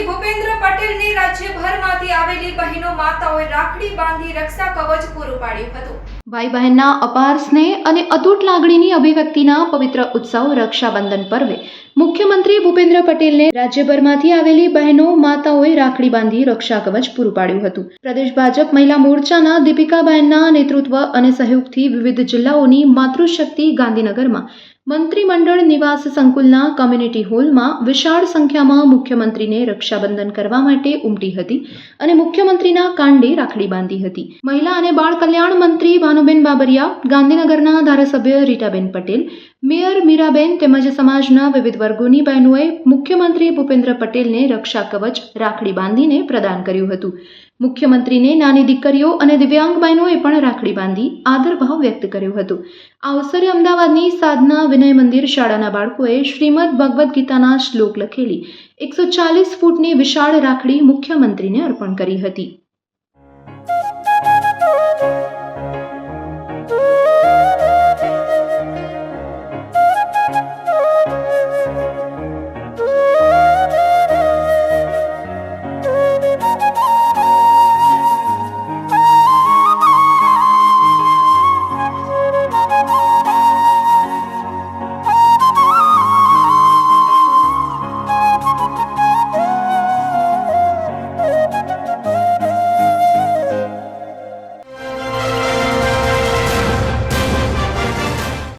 શ્રી ભૂપેન્દ્ર આવેલી બહેનો માતાઓએ રાખડી બાંધી રક્ષા કવચ પૂરું પાડ્યું હતું. ભાઈ બહેનના અપાર સ્નેહ અને અતૂટ લાગણીની અભિવ્યક્તિના પવિત્ર ઉત્સવ રક્ષાબંધન પર્વે. મુખ્યમંત્રી ભૂપેન્દ્ર પટેલને રાજ્યભરમાંથી આવેલી બહેનો માતાઓએ રાખડી બાંધી રક્ષા કવચ પૂરું પાડ્યું હતું. પ્રદેશ ભાજપ મહિલા મોરચાના દીપિકાબહેનના નેતૃત્વ અને સહયોગથી વિવિધ જિલ્લાઓની માતૃશક્તિ ગાંધીનગરમાં મંત્રીમંડળ નિવાસ સંકુલના કમ્યુનિટી હોલમાં વિશાળ સંખ્યામાં મુખ્યમંત્રીને રક્ષાબંધન કરવા માટે ઉમટી હતી અને મુખ્યમંત્રીના કાંડે રાખડી બાંધી હતી. મહિલા અને બાળ કલ્યાણ મંત્રી ભાનુબેન બાબરિયા, ગાંધીનગરના ધારાસભ્ય રીટાબેન પટેલ, મેયર મીરાબેન તેમજ સમાજના વિવિધ વર્ગોની બહેનોએ મુખ્યમંત્રી ભૂપેન્દ્ર પટેલને રક્ષા કવચ રાખડી બાંધીને પ્રદાન કર્યું હતું. મુખ્યમંત્રીને નાની દીકરીઓ અને દિવ્યાંગ બહેનોએ પણ રાખડી બાંધી આદરભાવ વ્યક્ત કર્યો હતો. આ અવસરે અમદાવાદની સાધના વિનય મંદિર શાળાના બાળકોએ શ્રીમદ ભગવદ્ ગીતાના શ્લોક લખેલી એકસો ચાલીસ ફૂટની વિશાળ રાખડી મુખ્યમંત્રીને અર્પણ કરી હતી.